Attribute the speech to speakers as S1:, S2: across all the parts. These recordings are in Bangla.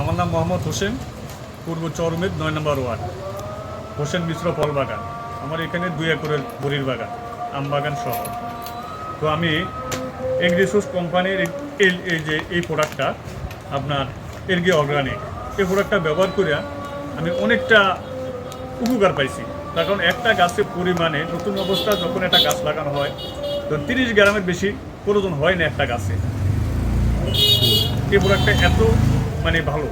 S1: আমার নাম মোহাম্মদ হোসেন, পূর্ব চরমেদ, নয় নম্বর ওয়ার্ড। হোসেন মিশ্র ফল বাগান। আমার এখানে দুই একরের বড়ির বাগান, আম বাগান সহ। তো আমি এগ্রিসোস কোম্পানির এই যে এই প্রোডাক্টটা, আপনার এরগি অর্গানিক, এই প্রোডাক্টটা ব্যবহার করে আমি অনেকটা উপকার পাইছি। তার কারণ একটা গাছের পরিমাণে নতুন অবস্থা যখন একটা গাছ লাগানো হয়, তো তিরিশ গ্রামের বেশি প্রয়োজন হয় না একটা গাছে। এই প্রোডাক্টটা এত মানে ভালো।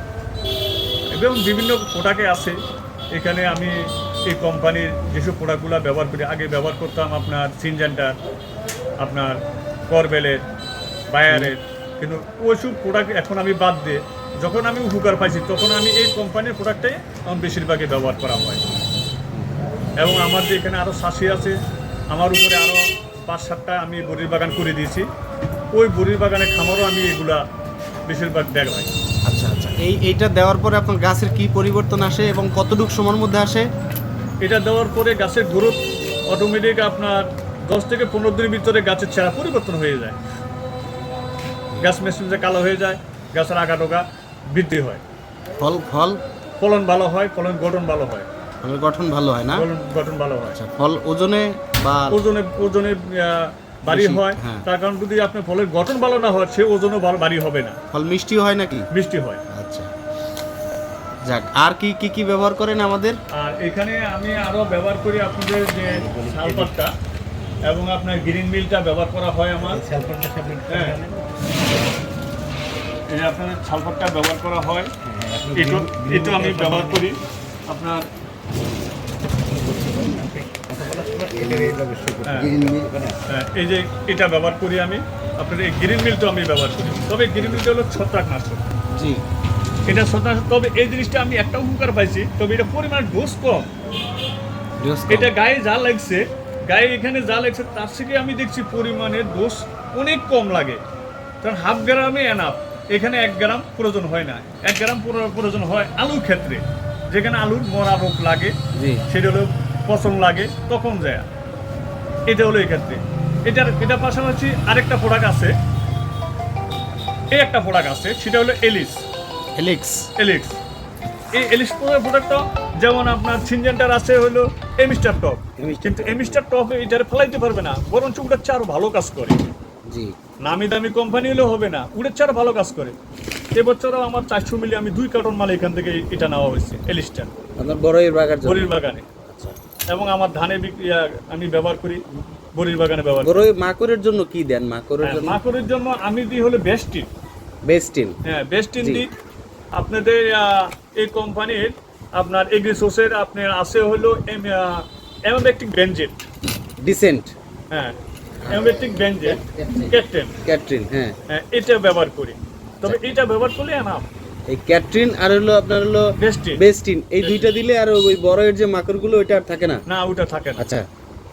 S1: এবং বিভিন্ন প্রোডাক্টে আছে। এখানে আমি এই কোম্পানির যেসব প্রোডাক্টগুলো ব্যবহার করি আগে ব্যবহার করতাম আপনার সিনজেন্টার আপনার করবেলের বায়ারের কিন্তু ওইসব প্রোডাক্ট এখন আমি বাদ দিয়ে যখন আমি উপকার পাইছি তখন আমি এই কোম্পানির প্রোডাক্টটাই আমার বেশিরভাগই ব্যবহার করা হয়। এবং আমার যে এখানে আরও শাসি আছে আমার উপরে আরও পাঁচ সাতটা আমি বড়ির বাগান করে দিয়েছি। ওই বড়ির বাগানের খামারও আমি এগুলা বেশিরভাগ দেখাই
S2: এই এইটা দেওয়ার পরে আপনার গাছের কি পরিবর্তন আসে এবং কতটুকু সময়ের মধ্যে আসে?
S1: এটা দেওয়ার পরে গাছের গ্রোথ অটোমেটিক আপনার দশ থেকে পনেরো দিনের ভিতরে গাছের চেহারা পরিবর্তন হয়ে যায়। গাছ মেশিনটা কালো হয়ে যায় গাছের আগা ডোগা বৃদ্ধি হয়।
S2: ফল ফল?
S1: ফলন ভালো হয় ফলন গঠন ভালো হয়।
S2: গঠন ভালো হয় না?
S1: গঠন ভালো হয়।
S2: আচ্ছা ফল ওজনে বা
S1: ওজনে ওজনে বাড়ি হয়
S2: হ্যাঁ।
S1: তার কারণ যদি আপনার ফলের গঠন ভালো না হয় সে ওজনও ভালো বাড়ি হবে না।
S2: ফল মিষ্টি হয় নাকি?
S1: মিষ্টি হয়।
S2: আচ্ছা। যাক আর কি কি কি ব্যবহার করেন আমাদের?
S1: আর এখানে আমি আরও ব্যবহার করি আপনাদের যে শালপাতটা এবং আপনার গ্রিন মিলটা ব্যবহার করা হয় আমার। হ্যাঁ। এই যে আপনাদের ছালপাটটা ব্যবহার করা হয়। এটা এটো আমি ব্যবহার করি। আপনার হ্যাঁ, হ্যাঁ, এই যে এটা ব্যবহার করি আমি আপনার এই গ্রিন মিলটা আমি ব্যবহার করি। তবে গ্রিন মিলটা হলো ছত্রাকনাশক
S2: জি।
S1: এটা ছত্রাকনাশক তবে এই জিনিসটা আমি একটা উপকার পাইছি তবে এটা পরিমাণ ডোজ কম। এটা গায়ে যা লাগছে গায়ে এখানে যা লাগছে তার থেকে আমি দেখছি পরিমাণের দোষ অনেক কম লাগে। কারণ হাফ গ্রামে এনাফ এখানে এক গ্রাম প্রয়োজন হয় না। এক গ্রাম প্রয়োজন হয় আলুর ক্ষেত্রে। যেখানে আলুর মরা রোগ লাগে সেটা হলো পচন লাগে তখন যায়। এটা হলো এই ক্ষেত্রে এটার এটা পাশাপাশি আরেকটা প্রোডাক্ট আছে। এই একটা প্রোডাক্ট আছে সেটা হলো এলিস
S2: এলিক্স
S1: এলিক্স এই এলিক্স প্রোডাক্টটা যেমন আপনার সিনজেন্টার আছে হলো এমিস্টার টপ কিন্তু এমিস্টার টপ এটারে ফেলাইতে পারবে না বরঞ্চ উড়ের চেয়ে আরও ভালো কাজ করে।
S2: জি।
S1: নামি দামি কোম্পানি হলেও হবে না উড়ের চেয়ে আরও ভালো কাজ করে। এবছরও আমার চারশো মিলি আমি দুই কার্টন মাল এখান থেকে এটা নেওয়া হয়েছে এলিস্টার
S2: আপনার বড়ই বাগার
S1: বড়ির বাগানে। এবং আমার ধানে বিক্রি আমি ব্যবহার করি বড়ির বাগানে ব্যবহার করি।
S2: মাকড়ের জন্য কি দেন? মাকড়ের
S1: হ্যাঁ,
S2: জন্য?
S1: মাকড়ের জন্য আমি দিই হলো বেস্টিন
S2: বেস্টিন
S1: হ্যাঁ বেস্ট
S2: জি।
S1: ইন্ডি আপনাদের এই কোম্পানির আপনার এগ্রিসোসের আপনার আছে হলো অ্যামোবেক্টিক বেঞ্জেট
S2: ডিসেন্ট।
S1: হ্যাঁ অ্যামোবেক্টিক বেঞ্জেট ক্যাপ্টেন।
S2: ক্যাটরিন হ্যাঁ।
S1: হ্যাঁ এটা ব্যবহার করি। তবে এটা ব্যবহার করলে এনাফ।
S2: এই ক্যাটরিন আর হলো আপনার হলো
S1: বেস্টিন।
S2: এই দুইটা দিলে আর ওই বড়ের যে মাকড়গুলো ওইটা আর থাকে না?
S1: না ওটা থাকে না।
S2: আচ্ছা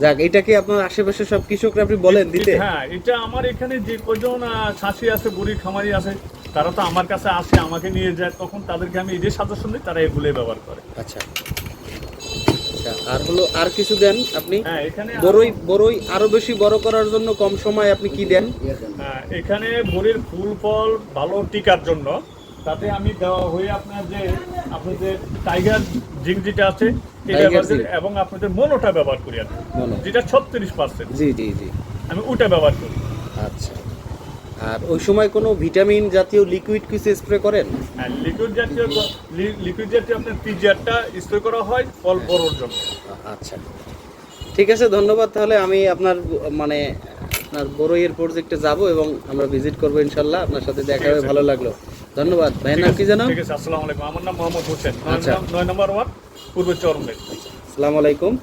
S2: যাক এটা কি আপনার আশেপাশে সব কৃষকরা আপনি বলেন দিতে?
S1: হ্যাঁ এটা আমার এখানে যে কজন ছাঁচি আছে বুড়ি খামারি আছে তারা তো আমার কাছে আসে আমাকে নিয়ে যায় তখন তাদেরকে আমি যে সাজেশন দিই তারা এগুলোই ব্যবহার করে।
S2: আচ্ছা। আচ্ছা আর হলো আর কিছু দেন আপনি?
S1: হ্যাঁ এখানে
S2: বড়ই বড়ই আরও বেশি বড় করার জন্য কম সময় আপনি কি দেন?
S1: হ্যাঁ, এখানে বড়ির ফুল ফল ভালো টিকার জন্য তাতে আমি দেওয়া হয়ে আপনার যে আপনাদের টাইগার জিঙ্ক যেটা আছে। এবং আপনাদের মনোটা ব্যবহার করি আমি যেটা ছত্রিশ পার্সেন্ট
S2: জি জি জি।
S1: আমি ওটা ব্যবহার করি।
S2: আচ্ছা। আর ওই সময় কোনো ভিটামিন জাতীয় লিকুইড কিছু স্প্রে করেন?
S1: আর লিকুইড জাতীয় লিকুইড জাতীয় আপনার পিজিআরটা স্প্রে করা হয় ফল বড়োর জন্য।
S2: আচ্ছা। ঠিক আছে ধন্যবাদ। তাহলে আমি আপনার মানে আপনার বড়ইয়ের প্রজেক্টে যাব এবং আমরা ভিজিট করব ইনশাল্লাহ। আপনার সাথে দেখা হয়ে ভালো লাগল। ধন্যবাদ। ভাইয়ের নাম কি জানো
S1: ঠিক আছে আসসালামু আলাইকুম। আমার নাম মোহাম্মদ হোসেন। নয়
S2: আচ্ছা।
S1: নয় নম্বর ওয়ার্ড পূর্ব চরমে।
S2: আসসালামু আলাইকুম।